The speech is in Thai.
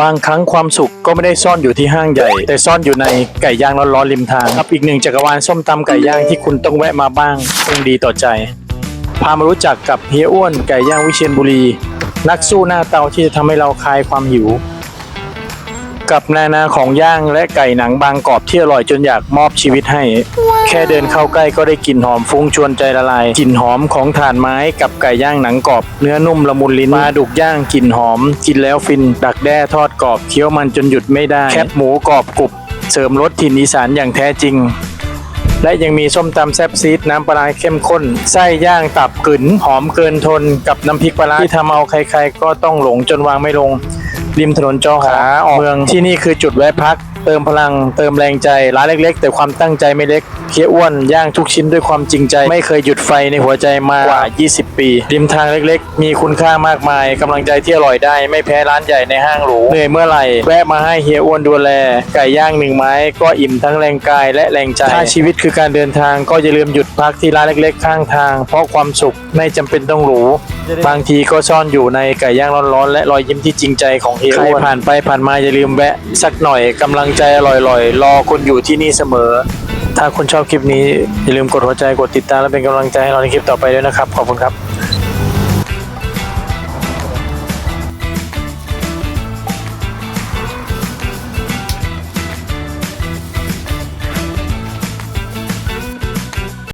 บางครั้งความสุขก็ไม่ได้ซ่อนอยู่ที่ห้างใหญ่ แต่ซ่อนอยู่ในไก่ย่างร้อนๆริมทางกับอีกหนึ่งจักรวาลส้มตำไก่ย่างที่คุณต้องแวะมาบ้างคงดีต่อใจ พามารู้จักกับเฮียอ้วนไก่ย่างวิเชียรบุรี นักสู้หน้าเตาที่จะทำให้เราคลายความหิว กับนานาของย่างและไก่หนังบางกรอบที่อร่อยจนอยากมอบชีวิตให้ แค่เดินเข้าใกล้ก็ได้กลิ่นหอมฟุ้งชวนใจละลายกลิ่นหอมของถ่านไม้กับไก่ย่างหนังกรอบ เนื้อนุ่มละมุนลิ้นปลาดุกย่างกลิ่นหอม กินแล้วฟิน ดักแด้ทอดกรอบเคี้ยวมันจนหยุดไม่ได้ แคบหมูกรอบกรุบ เสริมรสถิ่นอีสานอย่างแท้จริงและยังมีส้มตำแซ่บซีดน้ำปลาร้าเข้มข้น ไส้ย่างตับกึ๋นหอมเกินทนกับน้ำพริกปลาร้าที่ทำเอาใครๆ ก็ต้องหลงจนวางไม่ลง ริมถนนจอขาออกเมืองที่นี่คือจุดแวะพัก เติมพลัง เติมแรงใจร้านเล็ก ๆ แต่ความตั้งใจไม่เล็ก เคี้ยวอ้วนย่างทุกชิ้นด้วยความจริงใจ ไม่เคยหยุดไฟในหัวใจมากว่า 20 ปีริมทางเล็กๆ มีคุณค่ามากมายกำลังใจที่อร่อยได้ ไม่แพ้ร้านใหญ่ในห้างหรูเหนื่อยเมื่อไหร่แวะมาให้เฮียอ้วนดูแล ไก่ย่างหนึ่งไม้ก็อิ่มทั้งแรงกายและแรงใจถ้าชีวิตคือการเดินทางก็อย่าลืมหยุดพักที่ร้านเล็กๆ ข้างทาง เพราะความสุขไม่จำเป็นต้องหรูบางทีก็ซ่อนอยู่ในไก่ย่างร้อนๆและรอยยิ้มที่จริงใจของเฮียอ้วนใครผ่านไปผ่านมาอย่าลืมแวะสักหน่อยกำลังใจอร่อยๆรอคุณอยู่ที่นี่เสมอ ถ้าคุณชอบคลิปนี้อย่าลืมกดหัวใจกดติดตามและเป็นกำลังใจให้เราในคลิปต่อไปด้วยนะครับ ขอบคุณครับ